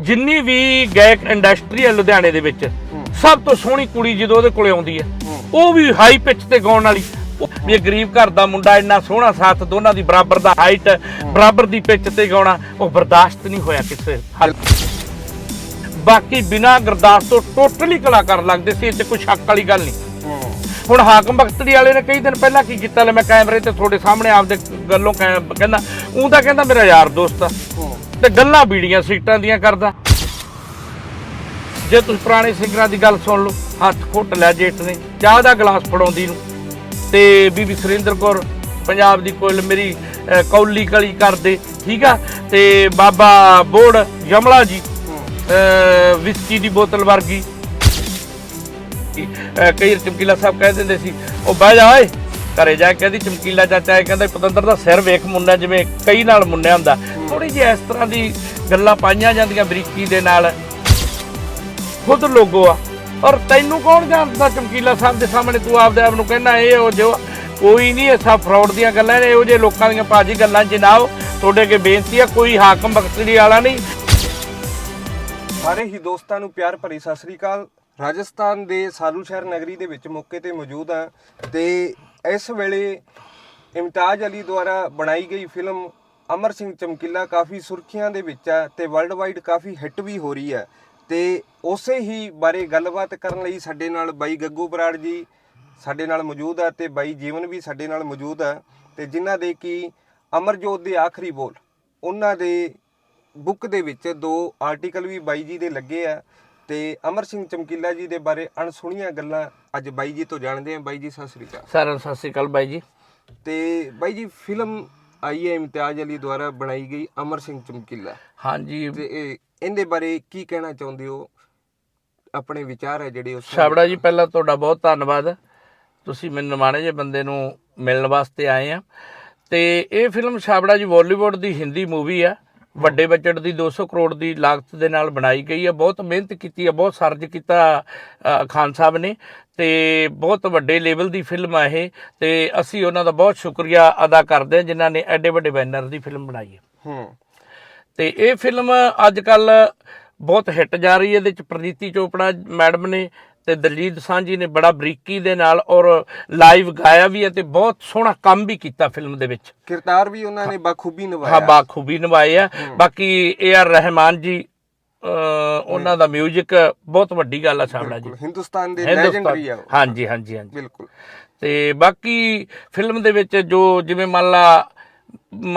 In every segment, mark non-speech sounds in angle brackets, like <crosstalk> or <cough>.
ਜਿੰਨੀ ਵੀ ਗਾਇਕ ਇੰਡਸਟਰੀ ਹੈ ਲੁਧਿਆਣੇ ਦੇ ਵਿੱਚ, ਸਭ ਤੋਂ ਸੋਹਣੀ ਕੁੜੀ ਜਦੋਂ ਉਹਦੇ ਕੋਲੇ ਆਉਂਦੀ ਹੈ, ਉਹ ਵੀ ਹਾਈ ਪਿਚ ਤੇ ਗਾਉਣ ਵਾਲੀ। ਵੀ ਗਰੀਬ ਘਰ ਦਾ ਮੁੰਡਾ ਇੰਨਾ ਸੋਹਣਾ ਸਾਥ, ਦੋਨਾਂ ਦੀ ਬਰਾਬਰ ਦਾ ਹਾਈਟ ਬਰਾਬਰ ਦੀ ਪਿਚ ਤੇ ਗਾਉਣਾ, ਉਹ ਬਰਦਾਸ਼ਤ ਨਹੀਂ ਹੋਇਆ ਕਿਸੇ ਹੱਲ। ਬਾਕੀ ਬਿਨਾ ਗਰਦਾਸ ਤੋਂ ਟੋਟਲੀ ਕਲਾਕਾਰ ਲੱਗਦੇ ਸੀ, ਇਹ 'ਚ ਕੋਈ ਸ਼ੱਕ ਵਾਲੀ ਗੱਲ ਨਹੀਂ। ਹੁਣ ਹਾਕਮ ਬਖਤੜੀ ਵਾਲੇ ਨੇ ਕਈ ਦਿਨ ਪਹਿਲਾਂ ਕੀ ਕੀਤਾ, ਲੈ ਮੈਂ ਕੈਮਰੇ ਤੇ ਤੁਹਾਡੇ ਸਾਹਮਣੇ ਆਪਦੇ ਗੱਲੋਂ ਕਹਿ- ਕਹਿੰਦਾ ਉਹ ਤਾਂ ਕਹਿੰਦਾ ਮੇਰਾ ਯਾਰ ਦੋਸਤ ਆ। ਤੇ ਗੱਲਾਂ ਬੀੜੀਆਂ ਸੀਟਾਂ ਦੀਆਂ ਕਰਦਾ। ਜੇ ਤੁਸੀਂ ਪੁਰਾਣੇ ਸਿੰਗਰਾਂ ਦੀ ਗੱਲ ਸੁਣ ਲਓ, ਹੱਥ ਘੁੱਟ ਲੈ ਜੇਠ ਨੇ, ਚਾਹ ਦਾ ਗਲਾਸ ਫੜਾਉਂਦੀ ਨੂੰ। ਤੇ ਬੀਬੀ ਸੁਰਿੰਦਰ ਕੌਰ ਪੰਜਾਬ ਦੀ ਕੋਇਲ ਮੇਰੀ ਕੌਲੀ ਕਲੀ ਕਰਦੇ, ਠੀਕ ਆ? ਤੇ ਬਾਬਾ ਬੋੜ ਯਮਲਾ ਜੀ ਵਿਸਕੀ ਦੀ ਬੋਤਲ ਵਰਗੀ। ਕਈ ਚਮਕੀਲਾ ਸਾਹਿਬ ਕਹਿ ਦਿੰਦੇ ਸੀ, ਉਹ ਬਹਿ ਜਾ ਓਏ। ਘਰੇ ਜਾ ਕੇ ਕਹਿੰਦੀ ਚਮਕੀਲਾ ਚਾਚਾ ਇਹ ਕਹਿੰਦਾ, ਪਤੰਦਰ ਦਾ ਸਿਰ ਵੇਖ ਮੁੰਨਾ, ਜਿਵੇਂ ਕਈ ਨਾਲ ਮੁੰਨਿਆ ਹੁੰਦਾ। ਥੋੜੀ ਜਿਹੀ ਇਸ ਤਰ੍ਹਾਂ ਦੀ ਗੱਲਾਂ ਪਾਈਆਂ ਜਾਂਦੀਆਂ ਬਰੀਕੀ ਦੇ ਨਾਲ। ਖੁਦ ਲੋਗੋ ਆ। ਔਰ ਤੈਨੂੰ ਕੌਣ ਜਾਣਦਾ ਚਮਕੀਲਾ ਸਾਹਿਬ ਦੇ ਸਾਹਮਣੇ? ਤੂੰ ਆਪਦੇ ਆਪ ਨੂੰ ਕਹਿੰਦਾ, ਇਹ ਉਹ ਜੋ, ਕੋਈ ਨਹੀਂ, ਇਹ ਫਰਾਡ ਦੀਆਂ ਗੱਲਾਂ ਨੇ, ਇਹੋ ਜਿਹੇ ਲੋਕਾਂ ਦੀਆਂ ਭਾਜੀ ਗੱਲਾਂ 'ਚ ਤੁਹਾਡੇ ਅੱਗੇ ਬੇਨਤੀ ਆ, ਕੋਈ ਹਾਕਮ ਬਖਤੜੀ ਵਾਲਾ ਨਹੀਂ। ਸਾਰੇ ਹੀ ਦੋਸਤਾਂ ਨੂੰ ਪਿਆਰ ਭਰੀ ਸਤਿ ਸ੍ਰੀ ਅਕਾਲ। ਰਾਜਸਥਾਨ ਦੇ ਸਾਲੂ ਸ਼ਹਿਰ ਨਗਰੀ ਦੇ ਵਿੱਚ ਮੌਕੇ ਤੇ ਮੌਜੂਦ ਆ ਤੇ ਇਸ ਵੇਲੇ ਇਮਤਾਜ ਅਲੀ ਦੁਆਰਾ ਬਣਾਈ ਗਈ ਫਿਲਮ ਅਮਰ ਸਿੰਘ ਚਮਕੀਲਾ ਕਾਫੀ ਸੁਰਖੀਆਂ ਦੇ ਵਿੱਚ ਹੈ ਤੇ ਵਰਲਡ ਵਾਈਡ ਕਾਫੀ ਹਿੱਟ ਵੀ ਹੋ ਰਹੀ ਹੈ। ਤੇ ਉਸੇ ਹੀ ਬਾਰੇ ਗੱਲਬਾਤ ਕਰਨ ਲਈ ਸਾਡੇ ਨਾਲ ਬਾਈ ਗੱਗੂ ਬਰਾੜ ਜੀ ਸਾਡੇ ਨਾਲ ਮੌਜੂਦ ਹੈ ਤੇ ਬਾਈ ਜੀਵਨ ਵੀ ਸਾਡੇ ਨਾਲ ਮੌਜੂਦ ਹੈ ਤੇ ਜਿਨ੍ਹਾਂ ਦੇ ਕੀ ਅਮਰਜੋਤ ਦੇ ਆਖਰੀ ਬੋਲ, ਉਹਨਾਂ ਦੇ ਬੁੱਕ ਦੇ ਵਿੱਚ ਦੋ ਆਰਟੀਕਲ ਵੀ ਬਾਈ ਜੀ ਦੇ ਲੱਗੇ ਆ। ਤੇ ਅਮਰ ਸਿੰਘ ਚਮਕੀਲਾ ਜੀ ਦੇ ਬਾਰੇ ਅਣਸੁਣੀਆਂ ਗੱਲਾਂ ਅੱਜ ਬਾਈ ਜੀ ਤੋਂ ਜਾਣਦੇ ਆ ਬਾਈ ਜੀ ਸਤਿ ਸ੍ਰੀ ਅਕਾਲ। ਸਾਰਿਆਂ ਨੂੰ ਸਤਿ ਸ੍ਰੀ ਅਕਾਲ ਬਾਈ ਜੀ। ਤੇ ਬਾਈ ਜੀ ਫਿਲਮ ਆਈ ਹੈ ਇਮਤਿਆਜ਼ ਅਲੀ ਦੁਆਰਾ ਬਣਾਈ ਗਈ ਅਮਰ ਸਿੰਘ ਚਮਕੀਲਾ। ਹਾਂਜੀ। ਤੇ ਇਹ ਇਹਦੇ ਬਾਰੇ ਕੀ ਕਹਿਣਾ ਚਾਹੁੰਦੇ ਹੋ? ਆਪਣੇ ਵਿਚਾਰ ਹੈ ਜਿਹੜੇ ਉਸ ਛਾਬੜਾ ਜੀ ਪਹਿਲਾਂ ਤੁਹਾਡਾ ਬਹੁਤ ਧੰਨਵਾਦ। ਤੁਸੀਂ ਮੈਨੂੰ ਮਾਣੇ ਜੇ ਬੰਦੇ ਨੂੰ ਮਿਲਣ ਵਾਸਤੇ ਆਏ ਆ। ਤੇ ਇਹ ਫਿਲਮ ਛਾਬੜਾ ਜੀ ਬਾਲੀਵੁੱਡ ਦੀ ਹਿੰਦੀ ਮੂਵੀ ਆ। ਵੱਡੇ ਬਜਟ ਦੀ 200 ਕਰੋੜ ਦੀ ਲਾਗਤ ਦੇ ਨਾਲ ਬਣਾਈ ਗਈ ਹੈ। ਬਹੁਤ ਮਿਹਨਤ ਕੀਤੀ ਹੈ ਬਹੁਤ ਸਰਜ ਕੀਤਾ ਖਾਨ ਸਾਹਿਬ ਨੇ ਤੇ ਬਹੁਤ ਵੱਡੇ ਲੈਵਲ ਦੀ ਫਿਲਮ ਆ ਇਹ ਤੇ ਅਸੀਂ ਉਹਨਾਂ ਦਾ ਬਹੁਤ ਸ਼ੁਕਰੀਆ ਅਦਾ ਕਰਦੇ ਹਾਂ ਜਿਨ੍ਹਾਂ ਨੇ ਐਡੇ ਵੱਡੇ ਬੈਨਰ ਦੀ ਫਿਲਮ ਬਣਾਈ ਹੈ। ਹੂੰ। ਤੇ ਇਹ ਫਿਲਮ ਅੱਜ ਕੱਲ ਬਹੁਤ ਹਿੱਟ ਜਾ ਰਹੀ ਹੈ। ਇਹਦੇ ਚ ਪ੍ਰਨੀਤੀ ਚੋਪੜਾ ਮੈਡਮ ਨੇ ਤੇ ਦਲਜੀਤ ਸਾਂਝੀ ਨੇ ਬੜਾ ਬਰੀਕੀ ਦੇ ਨਾਲ ਔਰ ਲਾਈਵ ਗਾਇਆ ਵੀ ਹੈ ਤੇ ਬਹੁਤ ਸੋਹਣਾ ਕੰਮ ਵੀ ਕੀਤਾ ਫਿਲਮ ਦੇ ਵਿੱਚ। ਕਿਰਦਾਰ ਵੀ ਉਹਨਾਂ ਨੇ ਬਖੂਬੀ ਹਾਂ ਨਿਭਾਇਆ ਬਾਖੂਬੀ ਨਿਭਾਏ ਆ। ਬਾਕੀ ਏ ਆਰ ਰਹਿਮਾਨ ਜੀ ਉਹਨਾਂ ਦਾ 뮤직 ਬਹੁਤ ਵੱਡੀ ਗੱਲ ਆ ਸਾਹਮਣਾ ਜੀ। ਹਿੰਦੁਸਤਾਨ ਦੇ ਲੈਜੈਂਡਰੀ ਆ। ਹਾਂਜੀ ਹਾਂਜੀ ਹਾਂਜੀ। ਬਿਲਕੁਲ। ਤੇ ਬਾਕੀ ਫਿਲਮ ਦੇ ਵਿੱਚ ਜੋ ਜਿਵੇਂ ਮੰਨ ਲਾ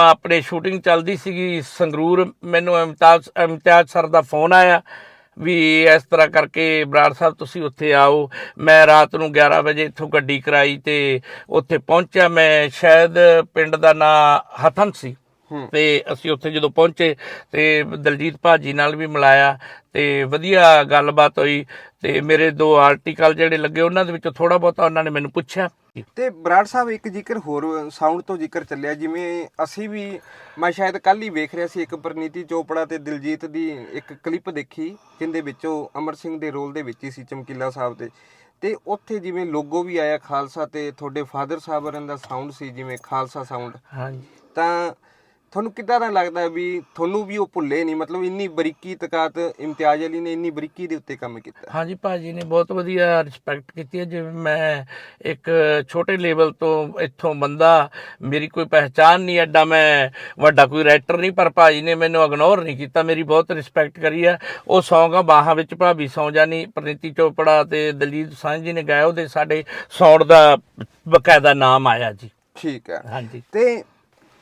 ਆਪਣੇ ਸ਼ੂਟਿੰਗ ਚੱਲਦੀ ਸੀਗੀ ਸੰਗਰੂਰ ਮੈਨੂੰ ਇਮਤਾਜ਼ ਇਮਤਿਆਜ਼ ਸਰ ਦਾ ਫੋਨ ਆਇਆ। ਵੀ ਇਸ ਤਰ੍ਹਾਂ ਕਰਕੇ ਬਰਾੜ ਸਾਹਿਬ ਤੁਸੀਂ ਉੱਥੇ ਆਓ। ਮੈਂ ਰਾਤ ਨੂੰ 11 ਵਜੇ ਇੱਥੋਂ ਗੱਡੀ ਕਰਾਈ ਤੇ ਉੱਥੇ ਪਹੁੰਚਿਆ। ਮੈਂ ਸ਼ਾਇਦ ਪਿੰਡ ਦਾ ਨਾਂ ਹਥਨ ਸੀ। ਤੇ ਅਸੀਂ ਉੱਥੇ ਜਦੋਂ ਪਹੁੰਚੇ ਤੇ ਦਲਜੀਤ ਭਾਜੀ ਨਾਲ ਵੀ ਮਿਲਾਇਆ ਤੇ ਵਧੀਆ ਗੱਲਬਾਤ ਹੋਈ ਤੇ ਮੇਰੇ ਦੋ ਆਰਟੀਕਲ ਜਿਹੜੇ ਲੱਗੇ ਉਹਨਾਂ ਦੇ ਵਿੱਚੋਂ ਥੋੜਾ ਬਹੁਤਾ ਉਹਨਾਂ ਨੇ ਮੈਨੂੰ ਪੁੱਛਿਆ। ਤੇ ਬਰਾੜ ਸਾਹਿਬ ਇੱਕ ਜ਼ਿਕਰ ਹੋਰ ਸਾਊਂਡ ਤੋਂ ਜ਼ਿਕਰ ਚੱਲਿਆ ਜਿਵੇਂ ਅਸੀਂ ਵੀ ਮੈਂ ਸ਼ਾਇਦ ਕੱਲ ਹੀ ਵੇਖ ਰਿਹਾ ਸੀ ਇੱਕ ਪ੍ਰਨੀਤੀ ਚੋਪੜਾ ਤੇ ਦਿਲਜੀਤ ਦੀ ਇੱਕ ਕਲਿੱਪ ਦੇਖੀ ਜਿੰਦੇ ਵਿੱਚ ਉਹ ਅਮਰ ਸਿੰਘ ਦੇ ਰੋਲ ਦੇ ਵਿੱਚ ਹੀ ਸੀ ਚਮਕੀਲਾ ਸਾਹਿਬ ਦੇ। ਤੇ ਉੱਥੇ ਜਿਵੇਂ ਲੋਗੋ ਵੀ ਆਇਆ ਖਾਲਸਾ ਤੇ ਤੁਹਾਡੇ ਫਾਦਰ ਸਾਹਿਬ ਹੋਰਾਂ ਦਾ ਸਾਊਂਡ ਸੀ ਜਿਵੇਂ ਖਾਲਸਾ ਸਾਊਂਡ ਹਾਂਜੀ। ਤਾਂ ਤੁਹਾਨੂੰ ਕਿੱਦਾਂ ਦਾ ਲੱਗਦਾ ਵੀ ਤੁਹਾਨੂੰ ਵੀ ਉਹ ਭੁੱਲੇ ਨਹੀਂ? ਮਤਲਬ ਇੰਨੀ ਬਰੀਕੀ ਤਕਾਤ ਇਮਤਿਆਜ਼ ਅਲੀ ਨੇ ਇੰਨੀ ਬਰੀਕੀ ਦੇ ਉੱਤੇ ਕੰਮ ਕੀਤਾ। ਹਾਂਜੀ ਭਾਜੀ ਨੇ ਬਹੁਤ ਵਧੀਆ ਰਿਸਪੈਕਟ ਕੀਤੀ ਹੈ। ਜਿਵੇਂ ਮੈਂ ਇੱਕ ਛੋਟੇ ਲੈਵਲ ਤੋਂ ਇੱਥੋਂ ਬੰਦਾ ਮੇਰੀ ਕੋਈ ਪਹਿਚਾਨ ਨਹੀਂ ਐਡਾ ਮੈਂ ਵੱਡਾ ਕੋਈ ਰਾਈਟਰ ਨਹੀਂ ਪਰ ਭਾਜੀ ਨੇ ਮੈਨੂੰ ਇਗਨੋਰ ਨਹੀਂ ਕੀਤਾ। ਮੇਰੀ ਬਹੁਤ ਰਿਸਪੈਕਟ ਕਰੀ ਹੈ। ਉਹ Song ਆ ਬਾਹਾਂ ਵਿੱਚ ਭਾਬੀ ਸੌ ਜਾਨੀ ਪ੍ਰਨੀਤੀ ਚੋਪੜਾ ਤੇ ਦਲਜੀਤ ਸਾਂਝੀ ਨੇ ਗਾਇਆ ਉਹਦੇ ਸਾਡੇ ਸਾਊਂਡ ਦਾ ਬਕਾਇਦਾ ਨਾਮ ਆਇਆ ਜੀ। ਠੀਕ ਹੈ। ਹਾਂਜੀ। ਤੇ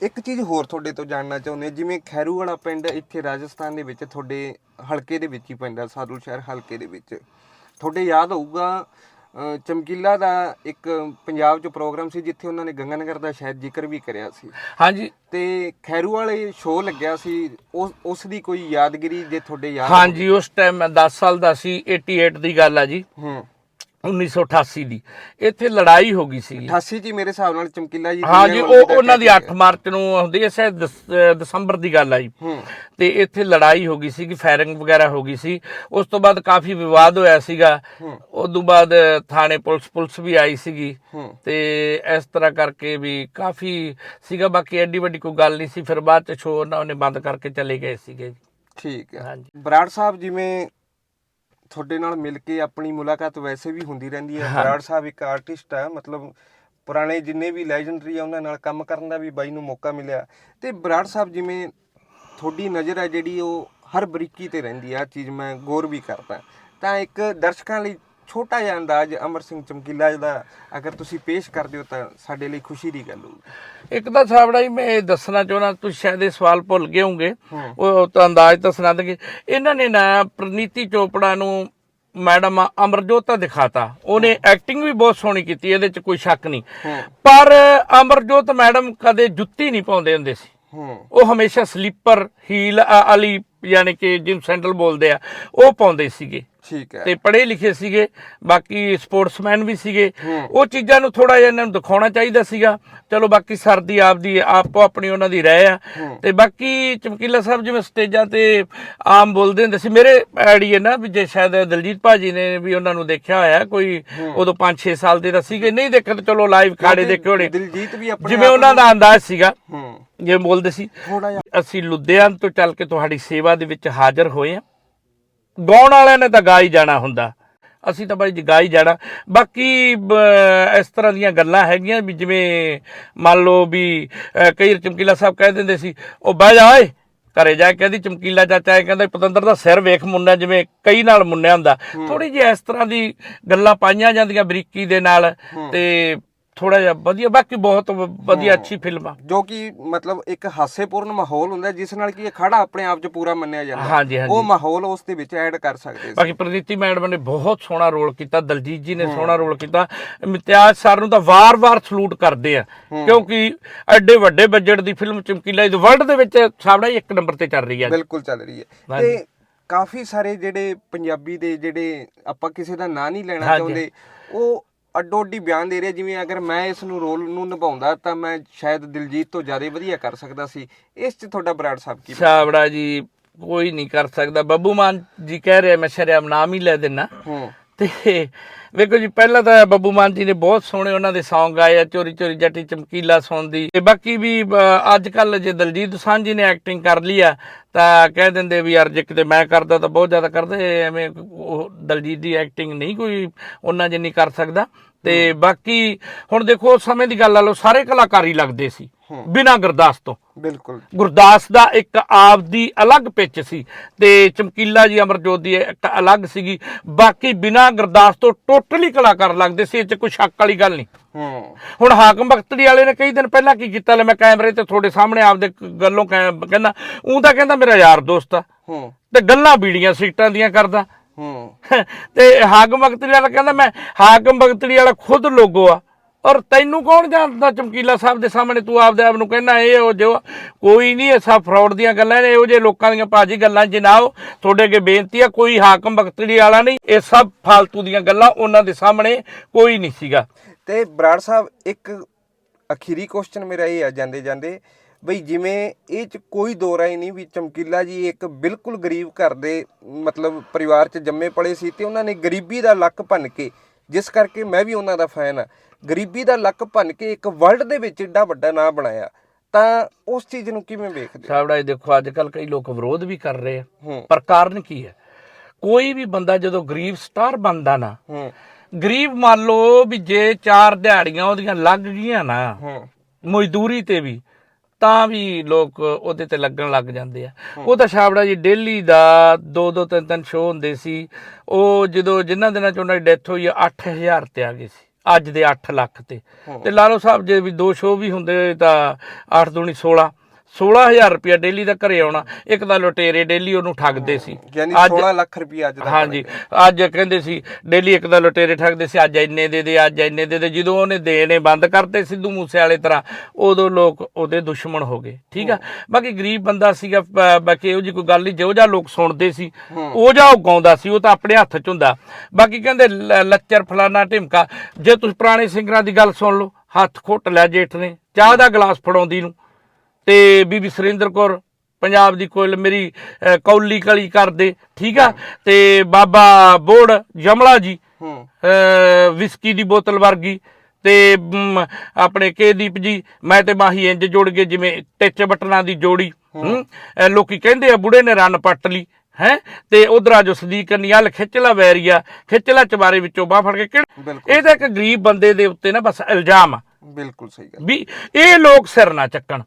ਇੱਕ ਚੀਜ਼ ਹੋਰ ਤੁਹਾਡੇ ਤੋਂ ਜਾਣਨਾ ਚਾਹੁੰਦੇ ਜਿਵੇਂ ਖੈਰੂ ਵਾਲਾ ਪਿੰਡ ਇੱਥੇ ਰਾਜਸਥਾਨ ਦੇ ਵਿੱਚ ਤੁਹਾਡੇ ਹਲਕੇ ਦੇ ਵਿੱਚ ਹੀ ਪੈਂਦਾ ਸਾਦੁਲ ਸ਼ਹਿਰ ਹਲਕੇ ਦੇ ਵਿੱਚ। ਤੁਹਾਡੇ ਯਾਦ ਹੋਊਗਾ ਚਮਕੀਲਾ ਦਾ ਇੱਕ ਪੰਜਾਬ 'ਚ ਪ੍ਰੋਗਰਾਮ ਸੀ ਜਿੱਥੇ ਉਹਨਾਂ ਨੇ ਗੰਗਾਨਗਰ ਦਾ ਸ਼ਾਇਦ ਜ਼ਿਕਰ ਵੀ ਕਰਿਆ ਸੀ। ਹਾਂਜੀ। ਤੇ ਖੈਰੂ ਵਾਲੇ ਸ਼ੋਅ ਲੱਗਿਆ ਸੀ ਉਸ ਉਸ ਦੀ ਕੋਈ ਯਾਦਗਿਰੀ ਜੇ ਤੁਹਾਡੇ ਯਾਦ ਹਾਂਜੀ ਉਸ ਟਾਈਮ ਮੈਂ 10 ਸਾਲ ਦਾ ਸੀ 88 ਦੀ ਗੱਲ ਆ ਜੀ। ਹੂੰ। 1988 ਦੀ। ਇੱਥੇ ਲੜਾਈ ਹੋ ਗਈ ਸੀ 88 ਜੀ ਮੇਰੇ ਹਿਸਾਬ ਨਾਲ ਚਮਕੀਲਾ ਜੀ ਹਾਂ ਜੀ ਉਹ ਉਹਨਾਂ ਦੀ ਦਾ 8 ਮਾਰਚ ਨੂੰ ਹੁੰਦੀ ਦਸ- ਅਹ ਦਸੰਬਰ ਦੀ ਗੱਲ ਆਈ। ਹੂੰ। ਤੇ ਇੱਥੇ ਲੜਾਈ ਹੋ ਗਈ ਸੀ ਕਿ ਫਾਇਰਿੰਗ ਵਗੈਰਾ ਹੋ ਗਈ ਸੀ। ਉਸ ਤੋਂ ਬਾਅਦ ਕਾਫੀ ਵਿਵਾਦ ਹੋਇਆ ਸੀਗਾ। ਉਸ ਤੋਂ ਬਾਅਦ ਥਾਣੇ ਪੁਲਿਸ ਪੁਲਿਸ ਵੀ ਆਈ ਸੀਗੀ। ਤੇ ਇਸ ਤਰ੍ਹਾਂ ਕਰਕੇ ਵੀ ਕਾਫੀ ਸੀਗਾ ਬਾਕੀ ਐਡੀ ਵੱਡੀ ਕੋਈ ਗੱਲ ਨਹੀਂ ਸੀ। ਫਿਰ ਬਾਅਦ ਚ ਸ਼ੋਅ ਉਹਨਾਂ ਨੇ ਬੰਦ ਕਰਕੇ ਚਲੇ ਗਏ ਸੀਗੇ। ਠੀਕ ਹੈ। ਹਾਂਜੀ। ਬਰਾੜ ਸਾਹਿਬ ਜਿਵੇਂ ਤੁਹਾਡੇ ਨਾਲ ਮਿਲ ਕੇ ਆਪਣੀ ਮੁਲਾਕਾਤ ਵੈਸੇ ਵੀ ਹੁੰਦੀ ਰਹਿੰਦੀ ਹੈ। ਬਰਾੜ ਸਾਹਿਬ ਇੱਕ ਆਰਟਿਸਟ ਹੈ ਮਤਲਬ ਪੁਰਾਣੇ ਜਿੰਨੇ ਵੀ ਲੈਜੈਂਡਰੀ ਆ ਉਹਨਾਂ ਨਾਲ ਕੰਮ ਕਰਨ ਦਾ ਵੀ ਬਾਈ ਨੂੰ ਮੌਕਾ ਮਿਲਿਆ। ਤੇ ਬਰਾੜ ਸਾਹਿਬ ਜਿਵੇਂ ਤੁਹਾਡੀ ਨਜ਼ਰ ਹੈ ਜਿਹੜੀ ਉਹ ਹਰ ਬਰੀਕੀ ਤੇ ਰਹਿੰਦੀ ਆ ਚੀਜ਼ ਮੈਂ ਗੌਰ ਵੀ ਕਰਦਾ। ਤਾਂ ਇੱਕ ਦਰਸ਼ਕਾਂ ਲਈ ਛੋਟਾ ਜਿਹਾ ਅੰਦਾਜ਼ ਅਮਰ ਸਿੰਘ ਚਮਕੀਲਾ ਦਾ ਅਗਰ ਤੁਸੀਂ ਪੇਸ਼ ਕਰ ਦਿਓ ਤਾਂ ਸਾਡੇ ਲਈ ਖੁਸ਼ੀ ਦੀ ਗੱਲ ਹੋਊਗੀ। ਇੱਕ ਤਾਂ ਸਾਬੜਾ ਹੀ ਮੈਂ ਇਹ ਦੱਸਣਾ ਚਾਹੁੰਦਾ ਤੁਸੀਂ ਸ਼ਾਇਦ ਇਹ ਸਵਾਲ ਭੁੱਲ ਗਏ ਹੋਵੋਗੇ। ਹੂੰ। ਉਹ ਤਾਂ ਅੰਦਾਜ਼ ਤਾਂ ਸੁਣਾ ਦੇਗੇ ਇਹਨਾਂ ਨੇ ਨਾ ਪ੍ਰਨੀਤੀ ਚੋਪੜਾ ਨੂੰ ਮੈਡਮ ਅਮਰਜੋਤ ਦਿਖਾਤਾ। ਉਹਨੇ ਐਕਟਿੰਗ ਵੀ ਬਹੁਤ ਸੋਹਣੀ ਕੀਤੀ ਇਹਦੇ ਚ ਕੋਈ ਸ਼ੱਕ ਨਹੀਂ। ਹੂੰ। ਪਰ ਅਮਰਜੋਤ ਮੈਡਮ ਕਦੇ ਜੁੱਤੀ ਨਹੀਂ ਪਾਉਂਦੇ ਹੁੰਦੇ ਸੀ। ਹੂੰ। ਉਹ ਹਮੇਸ਼ਾ ਸਲੀਪਰ ਹੀਲ ਵਾਲੀ ਯਾਨੀ ਕਿ ਜਿਮ ਸੈਂਡਲ ਬੋਲਦੇ ਆ ਉਹ ਪਾਉਂਦੇ ਸੀਗੇ। ਠੀਕ ਹੈ। ਤੇ ਪੜ੍ਹੇ ਲਿਖੇ ਸੀਗੇ ਬਾਕੀ ਸਪੋਰਟਸਮੈਨ ਵੀ ਸੀਗੇ। ਉਹ ਚੀਜ਼ਾਂ ਨੂੰ ਥੋੜਾ ਜਿਹਾ ਇਹਨਾਂ ਨੂੰ ਦਿਖਾਉਣਾ ਚਾਹੀਦਾ ਸੀਗਾ। ਚਲੋ ਬਾਕੀ ਸਰਦੀ ਆਪਦੀ ਆਪੋ ਆਪਣੀ ਉਹਨਾਂ ਦੀ ਰਹਿ ਆ। ਤੇ ਬਾਕੀ ਚਮਕੀਲਾ ਸਾਹਿਬ ਜਿਵੇਂ ਸਟੇਜਾਂ ਤੇ ਆਮ ਬੋਲਦੇ ਹੁੰਦੇ ਸੀ ਮੇਰੇ ਆਈਡੀ ਹੈ ਨਾ ਵੀ ਜੇ ਸ਼ਾਇਦ ਦਲਜੀਤ ਭਾਜੀ ਨੇ ਵੀ ਉਹਨਾਂ ਨੂੰ ਦੇਖਿਆ ਹੋਇਆ ਕੋਈ ਉਦੋਂ 5-6 ਸਾਲ ਦੇ ਤਾਂ ਸੀਗੇ। ਨਹੀਂ ਦੇਖੇ ਤਾਂ ਚਲੋ ਲਾਈਵ ਖਾੜੇ ਦੇਖੇ ਹੋਣੇ। ਦਿਲਜੀਤ ਵੀ ਆਪਣੇ ਜਿਵੇਂ ਉਹਨਾਂ ਦਾ ਅੰਦਾਜ਼ ਸੀਗਾ ਜਿਵੇਂ ਬੋਲਦੇ ਸੀ ਅਸੀਂ ਲੁਧਿਆਣ ਤੋਂ ਚੱਲ ਕੇ ਤੁਹਾਡੀ ਸੇਵਾ ਦੇ ਵਿੱਚ ਹਾਜ਼ਰ ਹੋਏ ਆ। ਗਾਉਣ ਵਾਲਿਆਂ ਨੇ ਤਾਂ ਗਾ ਹੀ ਜਾਣਾ ਹੁੰਦਾ। ਅਸੀਂ ਤਾਂ ਬਾਈ ਜੀ ਗਾ ਹੀ ਜਾਣਾ। ਬਾਕੀ ਇਸ ਤਰ੍ਹਾਂ ਦੀਆਂ ਗੱਲਾਂ ਹੈਗੀਆਂ ਵੀ ਜਿਵੇਂ ਮੰਨ ਲਓ ਵੀ ਕਈ ਚਮਕੀਲਾ ਸਾਹਿਬ ਕਹਿ ਦਿੰਦੇ ਸੀ ਉਹ ਬਹਿ ਜਾ ਓਏ ਘਰੇ ਜਾ ਕੇ ਕਹਿੰਦੀ ਚਮਕੀਲਾ ਚਾਚਾ ਇਹ ਕਹਿੰਦਾ ਪਤੰਦਰ ਦਾ ਸਿਰ ਵੇਖ ਮੁੰਨਾ ਜਿਵੇਂ ਕਈ ਨਾਲ ਮੁੰਨਿਆ ਹੁੰਦਾ। ਥੋੜੀ ਜਿਹੀ ਇਸ ਤਰ੍ਹਾਂ ਦੀ ਗੱਲਾਂ ਪਾਈਆਂ ਜਾਂਦੀਆਂ ਬਰੀਕੀ ਦੇ ਨਾਲ ਤੇ ਥੋੜਾ ਜਿਹਾ ਵਧੀਆ ਬਾਕੀ ਬਹੁਤ ਵ- ਵਧੀਆ ਅੱਛੀ ਫਿਲਮ ਆ। ਜੋ ਕਿ ਮਤਲਬ ਇੱਕ ਹਾਸੇਪੂਰਨ ਮਾਹੌਲ ਹੁੰਦਾ ਹੈ, ਜਿਸ ਨਾਲ ਕਿ ਇਹ ਖੜਾ ਆਪਣੇ ਆਪ 'ਚ ਪੂਰਾ ਮੰਨਿਆ ਜਾਂਦਾ। ਹੈ। ਹਾਂਜੀ ਹਾਂਜੀ। ਉਹ ਮਾਹੌਲ ਉਸ ਦੇ ਵਿੱਚ ਐਡ ਕਰ ਸਕਦੇ ਸੀ। ਬਾਕੀ ਪ੍ਰਨੀਤੀ ਮੈਡਮ ਨੇ ਬਹੁਤ ਸੋਹਣਾ ਰੋਲ ਕੀਤਾ ਦਲਜੀਤ ਜੀ ਨੇ ਸੋਹਣਾ ਰੋਲ ਕੀਤਾ। ਇਮਤਿਆਜ਼ ਸਰ ਨੂੰ ਤਾਂ ਵਾਰ-ਵਾਰ ਸਲੂਟ ਕਰਦੇ ਆ ਕਿਉਂਕਿ ਐਡੇ ਵੱਡੇ ਬਜਟ ਦੀ ਫਿਲਮ ਚਮਕੀਲਾ ਇਸ ਵਰਲਡ ਦੇ ਵਿੱਚ ਹੀ ਇੱਕ ਨੰਬਰ ਤੇ ਚੱਲ ਰਹੀ ਹੈ ਬਿਲਕੁਲ ਚੱਲ ਰਹੀ ਹੈ। ਹਾਂਜੀ। ਤੇ ਕਾਫੀ ਸਾਰੇ ਜਿਹੜੇ ਪੰਜਾਬੀ ਦੇ ਜਿਹੜੇ ਆਪਾਂ ਕਿਸੇ ਦਾ ਨਾਂ ਨਹੀਂ ਲੈਣਾ ਹਾਂਜੀ। ਚਾਹੁੰਦੇ ਉਹ ਅੱਡੋ ਅੱਡੀ ਬਿਆਨ ਦੇ ਰਹੇ ਜਿਵੇਂ ਅਗਰ ਮੈਂ ਇਸ ਨੂੰ ਰੋਲ ਨੂੰ ਨਿਭਾਉਂਦਾ ਤਾਂ ਮੈਂ ਸ਼ਾਇਦ ਦਿਲਜੀਤ ਤੋਂ ਜ਼ਿਆਦਾ ਵਧੀਆ ਕਰ ਸਕਦਾ ਸੀ। ਇਸ 'ਚ ਤੁਹਾਡਾ ਬਰਾੜ ਸਾਹਿਬ ਕੀ ਸਾਬੜਾ ਜੀ ਕੋਈ ਨਹੀਂ ਕਰ ਸਕਦਾ। ਬੱਬੂ ਮਾਨ ਜੀ ਕਹਿ ਰਹੇ ਮੈਂ ਸ਼ਰਿਆਮ ਨਾਮ ਹੀ ਲੈ ਦੇਣਾ ਹੂੰ। ਤੇ ਵੇਖੋ ਜੀ, ਪਹਿਲਾਂ ਤਾਂ ਬੱਬੂ ਮਾਨ ਜੀ ਨੇ ਬਹੁਤ ਸੋਹਣੇ ਉਹਨਾਂ ਦੇ Song ਗਾਏ ਆ, ਚੋਰੀ ਚੋਰੀ ਜੱਟੀ ਚਮਕੀਲਾ ਸੌਂਦੀ ਤੇ ਬਾਕੀ ਵੀ ਅੱਜ ਕੱਲ ਜੇ ਦਲਜੀਤ ਦੋਸਾਂਝ ਜੀ ਨੇ ਐਕਟਿੰਗ ਕਰ ਲਈ ਆ, ਤਾਂ ਕਹਿ ਦਿੰਦੇ ਵੀ ਯਾਰ ਜੇ ਕਿਤੇ ਮੈਂ ਕਰਦਾ ਤਾਂ ਬਹੁਤ ਜ਼ਿਆਦਾ ਕਰਦੇ, ਐਵੇਂ ਉਹ ਦਲਜੀਤ ਦੀ ਐਕਟਿੰਗ ਨਹੀਂ ਕੋਈ ਉਹਨਾਂ ਜਿੰਨੀ ਕਰ ਸਕਦਾ। ਤੇ ਬਾਕੀ ਹੁਣ ਦੇਖੋ ਉਸ ਸਮੇਂ ਦੀ ਗੱਲ ਲਾ ਲਓ ਸਾਰੇ ਕਲਾਕਾਰ ਲੱਗਦੇ ਸੀ ਬਿਨਾਂ ਗੁਰਦਾਸ ਤੋਂ। ਬਿਲਕੁਲ। ਗੁਰਦਾਸ ਦਾ ਇੱਕ ਆਪ ਦੀ ਅਲੱਗ ਪਿੱਚ ਸੀ ਤੇ ਚਮਕੀਲਾ ਜੀ ਅਮਰਜੋਤ ਦੀ ਇੱਕ ਅਲੱਗ ਸੀਗੀ। ਬਾਕੀ ਬਿਨਾਂ ਗੁਰਦਾਸ ਤੋਂ ਟੋਟਲੀ ਕਲਾਕਾਰ ਲੱਗਦੇ ਸੀ ਇਹ ਚ ਕੋਈ ਸ਼ੱਕ ਵਾਲੀ ਗੱਲ ਨਹੀਂ। ਹੂੰ। ਹੁਣ ਹਾਕਮ ਬਖਤੜੀ ਵਾਲੇ ਨੇ ਕਈ ਦਿਨ ਪਹਿਲਾਂ ਕੀ ਕੀਤਾ ਲੈ ਮੈਂ ਕੈਮਰੇ ਤੇ ਤੁਹਾਡੇ ਸਾਹਮਣੇ ਆਪਦੇ ਗੱਲੋਂ ਕਹਿ- ਕਹਿੰਦਾ ਉਹ ਤਾਂ ਕਹਿੰਦਾ ਮੇਰਾ ਯਾਰ ਦੋਸਤ ਆ। ਹੂੰ। ਤੇ ਗੱਲਾਂ ਬੀੜੀਆਂ ਸੀਟਾਂ ਦੀਆਂ ਕਰਦਾ। ਹੂੰ। <laughs> ਤੇ ਹਾਕਮ ਬਖਤੜੀ ਵਾਲਾ ਕਹਿੰਦਾ ਮੈਂ ਹਾਕਮ ਬਖਤੜੀ ਵਾਲਾ ਖੁਦ ਲੋਗੋ ਆ। ਔਰ ਤੈਨੂੰ ਕੌਣ ਜਾਣਦਾ ਚਮਕੀਲਾ ਸਾਹਿਬ ਦੇ ਸਾਹਮਣੇ? ਤੂੰ ਆਪਦੇ ਆਪ ਨੂੰ ਕਹਿੰਦਾ ਇਹ ਉਹ ਜੋ ਕੋਈ ਨਹੀਂ ਸਭ ਫਰਾਡ ਦੀਆਂ ਗੱਲਾਂ ਨੇ। ਇਹੋ ਜਿਹੇ ਲੋਕਾਂ ਦੀਆਂ ਭਾਜੀ ਗੱਲਾਂ ਜਨਾਓ ਤੁਹਾਡੇ ਅੱਗੇ ਬੇਨਤੀ ਆ ਕੋਈ ਹਾਕਮ ਬਖਤੜੀ ਵਾਲਾ ਨਹੀਂ। ਇਹ ਸਭ ਫਾਲਤੂ ਦੀਆਂ ਗੱਲਾਂ ਉਹਨਾਂ ਦੇ ਸਾਹਮਣੇ ਕੋਈ ਨਹੀਂ ਸੀਗਾ। ਤੇ ਬਰਾੜ ਸਾਹਿਬ ਇੱਕ ਅਖੀਰੀ ਕੁਐਸਚਨ ਮੇਰਾ ਇਹ ਆ ਜਾਂਦੇ ਜਾਂਦੇ ਬਈ ਜਿਵੇਂ ਇਹ ਚ ਕੋਈ ਦੋ ਰਾਏ ਨਹੀਂ ਵੀ ਚਮਕੀਲਾ ਜੀ ਇੱਕ ਬਿਲਕੁਲ ਗਰੀਬ ਘਰ ਦੇ ਮਤਲਬ ਪਰਿਵਾਰ ਚ ਜੰਮੇ ਪਲੇ ਸੀ ਤੇ ਉਹਨਾਂ ਨੇ ਗਰੀਬੀ ਦਾ ਲੱਕ ਭੰਨ ਕੇ ਜਿਸ ਕਰਕੇ ਮੈਂ ਵੀ ਉਹਨਾਂ ਦਾ ਫੈਨ ਆ ਗਰੀਬੀ ਦਾ ਲੱਕ ਭੰਨ ਕੇ ਇੱਕ ਵਰਲਡ ਦੇ ਵਿੱਚ ਏਡਾ ਵੱਡਾ ਨਾਂ ਬਣਾਇਆ। ਤਾਂ ਉਸ ਚੀਜ਼ ਨੂੰ ਕਿਵੇਂ ਵੇਖਦੇ ਹੋ? ਸਾਬੜਾ ਇਹ ਦੇਖੋ ਅੱਜ ਕੱਲ ਕਈ ਲੋਕ ਵਿਰੋਧ ਵੀ ਕਰ ਰਹੇ ਆ। ਹੂੰ। ਪਰ ਕਾਰਨ ਕੀ ਹੈ? ਕੋਈ ਵੀ ਬੰਦਾ ਜਦੋਂ ਗਰੀਬ ਸਟਾਰ ਬਣਦਾ ਨਾ ਹੂੰ। ਗਰੀਬ ਮੰਨ ਲਓ ਵੀ ਜੇ ਚਾਰ ਦਿਹਾੜੀਆਂ ਉਹਦੀਆਂ ਲੱਗ ਗਈਆਂ ਨਾ ਹੂੰ। ਮਜ਼ਦੂਰੀ ਤੇ ਵੀ ਤਾਂ ਵੀ ਲੋਕ ਉਹਦੇ ਤੇ ਲੱਗਣ ਲੱਗ ਜਾਂਦੇ ਆ। ਉਹ ਤਾਂ ਛਾਬੜਾ ਜੀ ਡੇਲੀ ਦਾ ਦੋ ਦੋ ਤਿੰਨ ਤਿੰਨ ਸ਼ੋਅ ਹੁੰਦੇ ਸੀ। ਉਹ ਜਦੋਂ ਜਿਨ੍ਹਾਂ ਦਿਨਾਂ ਚ ਉਹਨਾਂ ਦੀ ਡੈਥ ਹੋਈ ਆ 8000 ਤੇ ਆ ਗਏ ਸੀ। ਅੱਜ ਦੇ 8 ਲੱਖ ਤੇ। ਤੇ ਲਾਲੋ ਸਾਹਿਬ ਜੇ ਵੀ ਦੋ ਸ਼ੋਅ ਵੀ ਹੁੰਦੇ ਤਾਂ 8 ਦੂਣੀ 16 16000 ਰੁਪਇਆ ਡੇਲੀ ਦਾ ਘਰੇ ਆਉਣਾ ਇੱਕ ਤਾਂ ਲੁਟੇਰੇ ਡੇਲੀ ਉਹਨੂੰ ਠੱਗਦੇ ਸੀ। ਯਾਨੀ ਅੱਜ 16 ਲੱਖ ਰੁਪਏ ਅੱਜ ਦਾ ਹਾਂਜੀ ਅੱਜ ਕਹਿੰਦੇ ਸੀ ਡੇਲੀ ਇੱਕ ਦਾ ਲੁਟੇਰੇ ਠੱਗਦੇ ਸੀ ਅੱਜ ਇੰਨੇ ਦੇ ਦੇ ਅੱਜ ਇੰਨੇ ਦੇ ਦੇ ਜਦੋਂ ਉਹਨੇ ਦੇਣੇ ਬੰਦ ਕਰਤੇ ਸਿੱਧੂ ਮੂਸੇ ਵਾਲੇ ਤਰ੍ਹਾਂ ਉਦੋਂ ਲੋਕ ਉਹਦੇ ਦੁਸ਼ਮਣ ਹੋ ਗਏ ਠੀਕ ਆ? ਬਾਕੀ ਗਰੀਬ ਬੰਦਾ ਸੀਗਾ ਬਾਕੀ ਇਹੋ ਜੀ ਕੋਈ ਗੱਲ ਨਹੀਂ ਜਿਹੋ ਜਿਹਾ ਲੋਕ ਸੁਣਦੇ ਸੀ ਉਹ ਜਾ ਉਹ ਗਾਉਂਦਾ ਸੀ ਉਹ ਤਾਂ ਆਪਣੇ ਹੱਥ 'ਚ ਹੁੰਦਾ। ਬਾਕੀ ਕਹਿੰਦੇ ਲ- ਲੱਚਰ ਫਲਾਨਾ ਢਿਮਕਾ ਜੇ ਤੁਸੀਂ ਪੁਰਾਣੇ ਸਿੰਗਰਾਂ ਦੀ ਗੱਲ ਸੁਣ ਲਓ ਹੱਥ ਘੁੱਟ ਲਿਆ ਜੇਠ ਨੇ ਚਾਹ ਦਾ ਗਲਾਸ ਫੜਾਉਂਦੀ ਨੂੰ ਤੇ ਬੀਬੀ ਸੁਰਿੰਦਰ ਕੌਰ ਪੰਜਾਬ ਦੀ ਕੋਇਲ ਮੇਰੀ ਕੌਲੀ ਕਲੀ ਕਰਦੇ ਠੀਕ ਆ? ਤੇ ਬਾਬਾ ਬੋੜ ਜਮਲਾ ਜੀ ਵਿਸਕੀ ਦੀ ਬੋਤਲ ਵਰਗੀ ਤੇ ਆਪਣੇ ਕੇਦੀਪ ਜੀ ਮੈਂ ਤੇ ਮਾਹੀ ਇੰਜ ਜੁੜ ਗਏ ਜਿਵੇਂ ਟਿੱਚ ਬਟਨਾਂ ਦੀ ਜੋੜੀ ਲੋਕੀ ਕਹਿੰਦੇ ਆ ਬੁੜੇ ਨੇ ਰੰਨ ਪੱਟ ਲਈ ਹੈ? ਤੇ ਉਧਰ ਜੋ ਸਦੀਕ ਨਿਆਲ ਖਿੱਚਲਾ ਵੈਰੀਆ ਖਿੱਚਲਾ ਚਵਾਰੇ ਵਿੱਚੋਂ ਬਾਹ ਫੜ ਕੇ ਇਹ ਤਾਂ ਇੱਕ ਗਰੀਬ ਬੰਦੇ ਦੇ ਉੱਤੇ ਨਾ ਬਸ ਇਲਜ਼ਾਮ ਆ। ਬਿਲਕੁਲ ਸਹੀ ਗੱਲ। ਵੀ ਇਹ ਲੋਕ ਸਿਰ ਨਾ ਚੱਕਣ।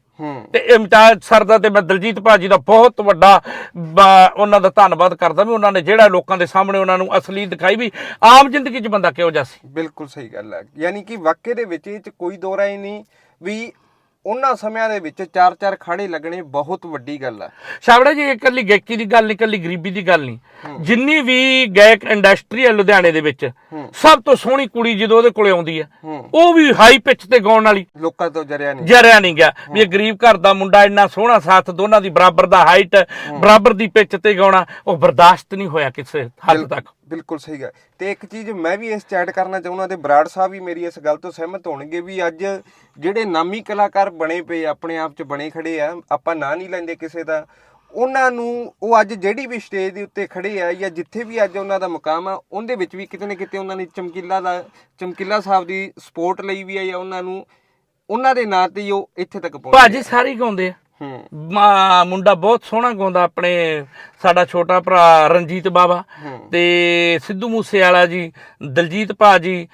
ਤੇ ਇਮਤਾਜ਼ ਸਰ ਦਾ ਤੇ ਮੈਂ ਦਲਜੀਤ ਭਾਜੀ ਦਾ ਬਹੁਤ ਵੱਡਾ ਉਹਨਾਂ ਦਾ ਧੰਨਵਾਦ ਕਰਦਾ ਵੀ ਉਹਨਾਂ ਨੇ ਜਿਹੜਾ ਲੋਕਾਂ ਦੇ ਸਾਹਮਣੇ ਉਹਨਾਂ ਨੂੰ ਅਸਲੀ ਦਿਖਾਈ ਵੀ ਆਮ ਜ਼ਿੰਦਗੀ 'ਚ ਬੰਦਾ ਕਿਹੋ ਜਿਹਾ ਸੀ। ਬਿਲਕੁਲ ਸਹੀ ਗੱਲ ਹੈ। ਯਾਨੀ ਕਿ ਵਾਕਿਆ ਦੇ ਵਿੱਚ ਇਹ ਚ ਕੋਈ ਦੋਰਾ ਹੀ ਨਹੀਂ ਵੀ ਉਹਨਾਂ ਸਮਿਆਂ ਦੇ ਵਿੱਚ ਚਾਰ ਚਾਰ ਖਾੜੇ ਲੱਗਣੇ ਬਹੁਤ ਵੱਡੀ ਗੱਲ ਹੈ ਛਾਬੜਾ ਜੀ ਇਕੱਲੀ ਗਾਇਕੀ ਦੀ ਗੱਲ ਨਹੀਂ ਇਕੱਲੀ ਗਰੀਬੀ ਦੀ ਗੱਲ ਨਹੀਂ ਜਿੰਨੀ ਵੀ ਗਾਇਕ ਇੰਡਸਟਰੀ ਹੈ ਲੁਧਿਆਣੇ ਦੇ ਵਿੱਚ ਸਭ ਤੋਂ ਸੋਹਣੀ ਕੁੜੀ ਜਦੋਂ ਉਹਦੇ ਕੋਲੇ ਆਉਂਦੀ ਹੂੰ। ਉਹ ਵੀ ਹਾਈ ਪਿਚ ਤੇ ਗਾਉਣ ਵਾਲੀ। ਲੋਕਾਂ ਤੋਂ ਜਰਿਆ ਨਹੀਂ ਜਰਿਆ ਨਹੀਂ ਗਿਆ ਵੀ ਇਹ ਗਰੀਬ ਘਰ ਦਾ ਮੁੰਡਾ ਇੰਨਾ ਸੋਹਣਾ ਸਾਥ ਦੋਨਾਂ ਦੀ ਬਰਾਬਰ ਦਾ ਹਾਈਟ ਬਰਾਬਰ ਦੀ ਪਿੱਚ ਤੇ ਗਾਉਣਾ ਉਹ ਬਰਦਾਸ਼ਤ ਨਹੀਂ ਹੋਇਆ ਕਿਸੇ ਹੱਦ ਤੱਕ। ਬਿਲਕੁਲ ਸਹੀ ਗੱਲ। ਤੇ ਇੱਕ ਚੀਜ਼ ਮੈਂ ਵੀ ਇਸ ਚੈਟ ਕਰਨਾ ਚਾਹੁੰਦਾ ਤੇ ਬਰਾੜ ਸਾਹਿਬ ਵੀ ਮੇਰੀ ਇਸ ਗੱਲ ਤੋਂ ਸਹਿਮਤ ਹੋਣਗੇ ਵੀ ਅੱਜ ਜਿਹੜੇ ਨਾਮੀ ਕਲਾਕਾਰ ਬਣੇ ਪਏ ਆਪਣੇ ਆਪ 'ਚ ਬਣੇ ਖੜੇ ਆ, ਆਪਾਂ ਨਾਂ ਨਹੀਂ ਲੈਂਦੇ ਕਿਸੇ ਦਾ, ਉਹਨਾਂ ਨੂੰ ਉਹ ਅੱਜ ਜਿਹੜੀ ਵੀ ਸਟੇਜ ਦੇ ਉੱਤੇ ਖੜੇ ਆ ਜਾਂ ਜਿੱਥੇ ਵੀ ਅੱਜ ਉਹਨਾਂ ਦਾ ਮੁਕਾਮ ਆ, ਉਹਦੇ ਵਿੱਚ ਵੀ ਕਿਤੇ ਨਾ ਕਿਤੇ ਉਹਨਾਂ ਨੇ ਚਮਕੀਲਾ ਦਾ, ਚਮਕੀਲਾ ਸਾਹਿਬ ਦੀ ਸਪੋਰਟ ਲਈ ਵੀ ਆ ਜਾਂ ਉਹਨਾਂ ਨੂੰ, ਉਹਨਾਂ ਦੇ ਨਾਂ ਤੇ ਹੀ ਉਹ ਇੱਥੇ ਤੱਕ ਪਹੁੰਚੇ। ਭਾਜੀ ਸਾਰੇ ਗਾਉਂਦੇ ਆ। ਮਾ- ਮੁੰਡਾ ਬਹੁਤ ਸੋਹਣਾ ਗਾਉਂਦਾ ਆਪਣੇ ਸਾਡਾ ਛੋਟਾ ਭਰਾ ਰਣਜੀਤ ਬਾਬਾ ਤੇ ਸਿੱਧੂ ਮੂਸੇ ਵਾਲਾ ਜੀ ਦਲਜੀਤ ਭਾਜੀ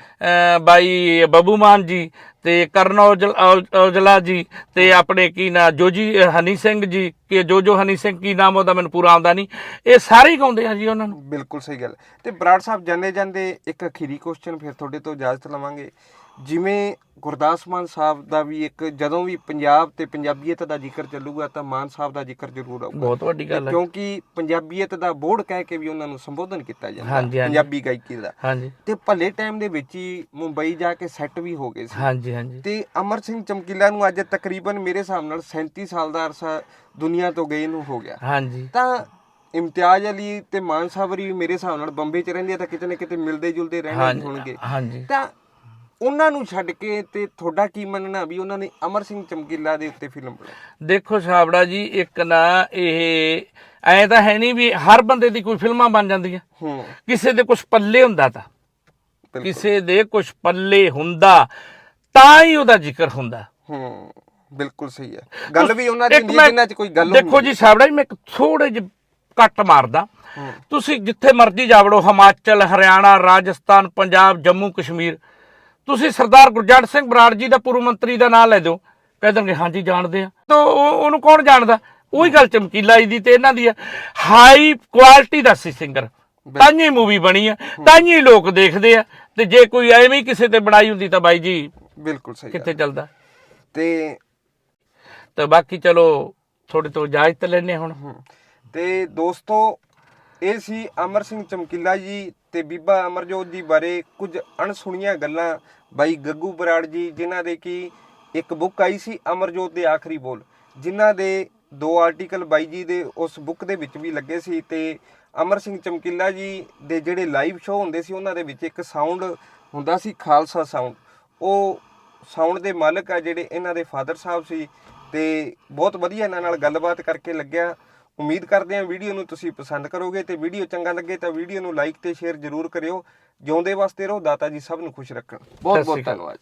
ਬਾਈ ਬੱਬੂ ਮਾਨ ਜੀ ਤੇ ਕਰਨ ਔਜਲ- ਔਜ- ਔਜਲਾ ਜੀ ਤੇ ਆਪਣੇ ਕੀ ਨਾ ਜੋਜੀ ਹਨੀ ਸਿੰਘ ਜੀ ਕਿ ਜੋਜੋ ਹਨੀ ਸਿੰਘ ਕੀ ਨਾਮ ਉਹਦਾ ਮੈਨੂੰ ਪੂਰਾ ਆਉਂਦਾ ਨਹੀਂ। ਇਹ ਸਾਰੇ ਗਾਉਂਦੇ ਆ ਜੀ ਉਹਨਾਂ ਨੂੰ। ਬਿਲਕੁਲ ਸਹੀ ਗੱਲ। ਤੇ ਬਰਾੜ ਸਾਹਿਬ ਜਾਂਦੇ ਜਾਂਦੇ ਇੱਕ ਅਖੀਰੀ ਕੁਐਸਚਨ ਫਿਰ ਤੁਹਾਡੇ ਤੋਂ ਇਜਾਜ਼ਤ ਲਵਾਂਗੇ। ਜਿਵੇਂ ਗੁਰਦਾਸ ਮਾਨ ਸਾਹਿਬ ਦਾ ਵੀ ਇੱਕ ਜਦੋਂ ਵੀ ਪੰਜਾਬ ਤੇ ਪੰਜਾਬੀਅਤ ਦਾ ਜ਼ਿਕਰ ਚੱਲੂਗਾ ਤਾਂ ਮਾਨ ਸਾਹਿਬ ਦਾ ਜ਼ਿਕਰ ਜ਼ਰੂਰ ਆਊਗਾ। ਬਹੁਤ ਵੱਡੀ ਗੱਲ ਹੈ। ਕਿਉਂਕਿ ਪੰਜਾਬੀਅਤ ਦਾ ਬੋਰਡ ਕਹਿ ਕੇ ਵੀ ਉਹਨਾਂ ਨੂੰ ਸੰਬੋਧਨ ਕੀਤਾ ਜਾਂਦਾ। ਪੰਜਾਬੀ ਗਾਇਕੀ ਦਾ। ਹਾਂਜੀ। ਤੇ ਭੱਲੇ ਟਾਈਮ ਦੇ ਵਿੱਚ ਹੀ ਮੁੰਬਈ ਜਾ ਕੇ ਸੈੱਟ ਵੀ ਹੋ ਗਏ ਸੀ। ਹਾਂਜੀ ਹਾਂਜੀ। ਤੇ ਅਮਰ ਸਿੰਘ ਚਮਕੀਲਾ ਨੂੰ ਅੱਜ ਤਕਰੀਬਨ ਮੇਰੇ ਹਿਸਾਬ ਨਾਲ 37 ਸਾਲ ਦਾ ਅਰਸਾ ਦੁਨੀਆ ਤੋਂ ਗਏ ਨੂੰ ਹੋ ਗਿਆ। ਹਾਂਜੀ। ਤਾਂ ਇਮਤਿਆਜ਼ ਅਲੀ ਤੇ ਮਾਨ ਸਾਬਰੀ ਮੇਰੇ ਹਿਸਾਬ ਨਾਲ ਬੰਬੇ 'ਚ ਰਹਿੰਦੇ ਤਾਂ ਕਿਤੇ ਨਾ ਕਿਤੇ ਮਿਲਦੇ ਜੁਲਦੇ ਰਹਿੰਦੇ ਹੀ ਹੋਣਗੇ। ਹਾਂਜੀ। ਤਾਂ ਉਹਨਾਂ ਨੂੰ ਛੱਡ ਕੇ ਤੇ ਤੁਹਾਡਾ ਕੀ ਮੰਨਣਾ ਵੀ ਉਹਨਾਂ ਨੇ ਅਮਰ ਸਿੰਘ ਚਮਕੀਲਾ ਦੇ ਉੱਤੇ ਫਿਲਮ ਬਣਾਈ? ਦੇਖੋ ਛਾਬੜਾ ਜੀ ਇੱਕ ਨਾ ਇਹ ਐ ਤਾਂ ਹੈ ਨਹੀਂ ਵੀ ਹਰ ਬੰਦੇ ਦੀ ਕੋਈ ਫਿਲਮਾਂ ਬਣ ਜਾਂਦੀਆਂ। ਹੂੰ। ਕਿਸੇ ਦੇ ਕੁਝ ਪੱਲੇ ਹੁੰਦਾ ਤਾਂ। ਕਿਸੇ ਦੇ ਕੁਝ ਪੱਲੇ ਹੁੰਦਾ ਤਾਂ ਹੀ ਉਹਦਾ ਜ਼ਿਕਰ ਹੁੰਦਾ। ਹੂੰ ਬਿਲਕੁਲ ਸਹੀ ਹੈ। ਗੱਲ ਵੀ ਉਹਨਾਂ ਦੀ ਇੱਕ ਹੁੰਦੀ ਮੈਂ- ਹੈ ਜਿਨ੍ਹਾਂ 'ਚ ਕੋਈ ਗੱਲ ਦੇਖੋ ਜੀ ਛਾਬੜਾ ਜੀ ਮੈਂ ਇੱਕ ਥੋੜੇ ਜਿਹੇ ਕੱਟ ਮਾਰਦਾ। ਤੁਸੀਂ ਜਿੱਥੇ ਮਰਜ਼ੀ ਜਾਵੜੋ ਹਿਮਾਚਲ ਹਰਿਆਣਾ ਰਾਜਸਥਾਨ ਪੰਜਾਬ ਜੰਮੂ ਕਸ਼ਮੀਰ। ਤੁਸੀਂ ਸਰਦਾਰ ਗੁਰਜੰਟ ਸਿੰਘ ਬਰਾੜ ਜੀ ਦਾ ਪੂਰਵ ਮੰਤਰੀ ਦਾ ਨਾਮ ਲੈ ਦਿਓ। ਕਹਿ ਦੇਣਗੇ ਹਾਂਜੀ ਜਾਣਦੇ ਆ। ਤਾਂ ਉਹ- ਉਹਨੂੰ ਕੌਣ ਜਾਣਦਾ? ਉਹੀ ਗੱਲ ਚਮਕੀਲਾ ਜੀ ਦੀ ਤੇ ਇਹਨਾਂ ਦੀ ਆ। ਹਾਈ ਕੁਆਲਿਟੀ ਦਾ ਸੀ ਸਿੰਗਰ ਤਾਂਹੀ ਮੂਵੀ ਬਣੀ ਆ ਤਾਂਹੀ ਲੋਕ ਦੇਖਦੇ ਆ। ਤੇ ਜੇ ਕੋਈ ਐਵੇਂ ਹੀ ਕਿਸੇ ਤੇ ਬਣਾਈ ਹੁੰਦੀ ਤਾਂ ਬਾਈ ਜੀ ਬਿਲਕੁਲ ਸਹੀ। ਕਿੱਥੇ ਚੱਲਦਾ? ਤੇ ਤੇ ਬਾਕੀ ਚਲੋ ਥੋੜੇ ਤੋਂ ਇਜਾਜ਼ਤ ਲੈਣੇ ਹੁਣ। ਤੇ ਦੋਸਤੋ ਇਹ ਸੀ ਅਮਰ ਸਿੰਘ ਚਮਕੀਲਾ ਜੀ ਤੇ ਬੀਬਾ ਅਮਰਜੋਤ ਜੀ ਬਾਰੇ ਕੁਝ ਅਣਸੁਣੀਆਂ ਗੱਲਾਂ ਬਾਈ ਗੱਗੂ ਬਰਾੜ ਜੀ, ਜਿਨ੍ਹਾਂ ਦੇ ਕੀ ਇੱਕ ਬੁੱਕ ਆਈ ਸੀ ਅਮਰਜੋਤ ਦੇ ਆਖਰੀ ਬੋਲ, ਜਿਨ੍ਹਾਂ ਦੇ ਦੋ ਆਰਟੀਕਲ ਬਾਈ ਜੀ ਦੇ ਉਸ ਬੁੱਕ ਦੇ ਵਿੱਚ ਵੀ ਲੱਗੇ ਸੀ ਤੇ ਅਮਰ ਸਿੰਘ ਚਮਕੀਲਾ ਜੀ ਦੇ ਜਿਹੜੇ ਲਾਈਵ ਸ਼ੋਅ ਹੁੰਦੇ ਸੀ, ਉਹਨਾਂ ਦੇ ਵਿੱਚ ਇੱਕ ਸਾਊਂਡ ਹੁੰਦਾ ਸੀ, ਖਾਲਸਾ ਸਾਊਂਡ ਉਹ ਸਾਊਂਡ ਦੇ ਮਾਲਕ ਆ ਜਿਹੜੇ ਇਹਨਾਂ ਦੇ ਫਾਦਰ ਸਾਹਿਬ ਸੀ ਤੇ ਬਹੁਤ ਵਧੀਆ ਇਹਨਾਂ ਨਾਲ ਗੱਲਬਾਤ ਕਰਕੇ ਲੱਗਿਆ। ਉਮੀਦ ਕਰਦੇ ਹਾਂ ਵੀਡੀਓ ਨੂੰ ਤੁਸੀਂ ਪਸੰਦ ਕਰੋਗੇ ਤੇ ਵੀਡੀਓ ਚੰਗਾ ਲੱਗੇ ਤਾਂ ਵੀਡੀਓ ਨੂੰ ਲਾਈਕ ਤੇ ਸ਼ੇਅਰ ਜ਼ਰੂਰ ਕਰਿਓ। ਜਿਉਂਦੇ ਵਾਸਤੇ ਰਹੋ ਦਾਤਾ ਜੀ ਸਭ ਨੂੰ ਖੁਸ਼ ਰੱਖਣ। ਬਹੁਤ ਬਹੁਤ। ਧੰਨਵਾਦ।